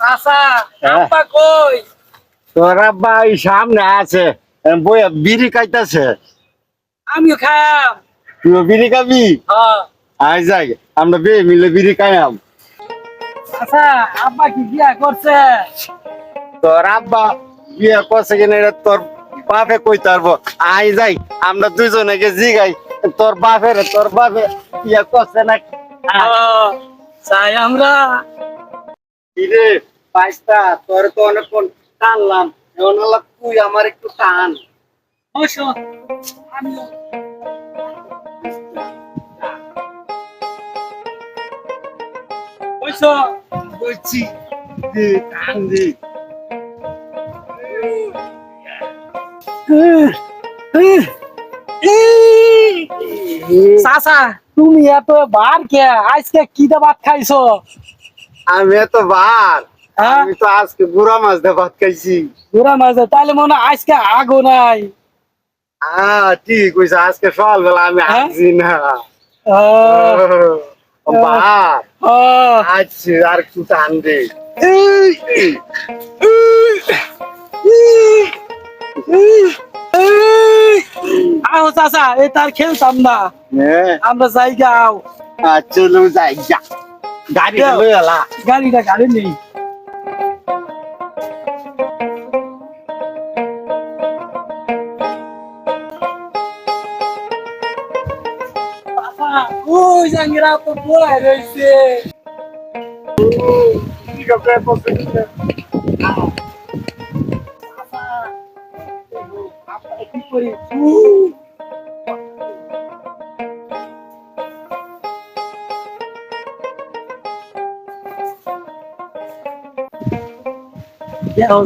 চাচা হ্যাঁ। আব্বা কই? তোর আব্বা এই সামনে আছে বইয়া বিড়ি খাইতেছে। আমিও খায়াম তুই বিড়ি খাবি? হ্যাঁ। আয় যাই আমরা বে মিলে বিড়ি খাইয়াম। চাচা আব্বা কি বিয়া করছে? তোর আব্বা বিয়ে করছে কিনা এটা তোর বাপে কই তারবো? আই যাই আমরা দুইজনে গে জিগাই। তোর বাপের তোর বাপে ইয়া করছে না চাই আমরা। কিরে পাঁচটা তোর তো অনেকক্ষণ টানলাম। এখন হলো তুই আমার একটু টান। বলছি দে টান দে। চাচা তুমি এত বার কে আজকে কি দে ভাত খাইছো? আমি এত বার আমি তো আজকে বুড়া মাছ দিয়ে ভাত খাইছি। ঘোরা মাঝে তাহলে মনে আজকে আগো নাই। হ্যাঁ ঠিক কইছে আজকে সকালবেলা আমি? আসছি না। আচ্ছা আর একটু টান দে। আও চাচা এই তার খেলতাম না হ্যাঁ। আমরা জায়গা আও। আচ্ছা লো যাই যা গাড়ি গাড়িটা গাড়ি নেই। চাচা, ওই জাঙ্গিরা তো পড়ে রয়েছে। ঠিক আছে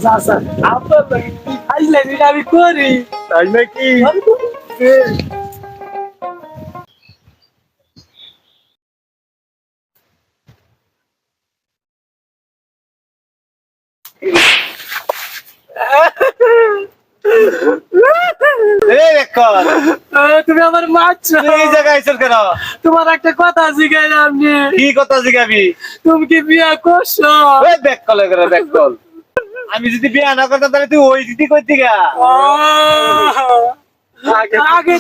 চাচা আপনার লোক কি খাইলেন এটা আমি করি তাই নাকি আমি করি। এই কর আহ, তুমি আমার মারছো এই জায়গায় আইছস কেন? তোমার একটা কথা কি কথা জিগাবি? তুমি কি বিয়া করছ? ওই ব্যাক কল করে ব্যাক কল। আমি যদি বিয়া না করতাম তাহলে তুই ওই দিদি কই দিগা? আগে আগে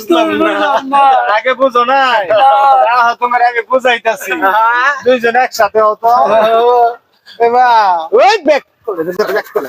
আগে বুঝো না তোমার আমি বুঝাইতাছি। দুইজন একসাথে হতো। এবার ওই ব্যাক করে ব্যাক করে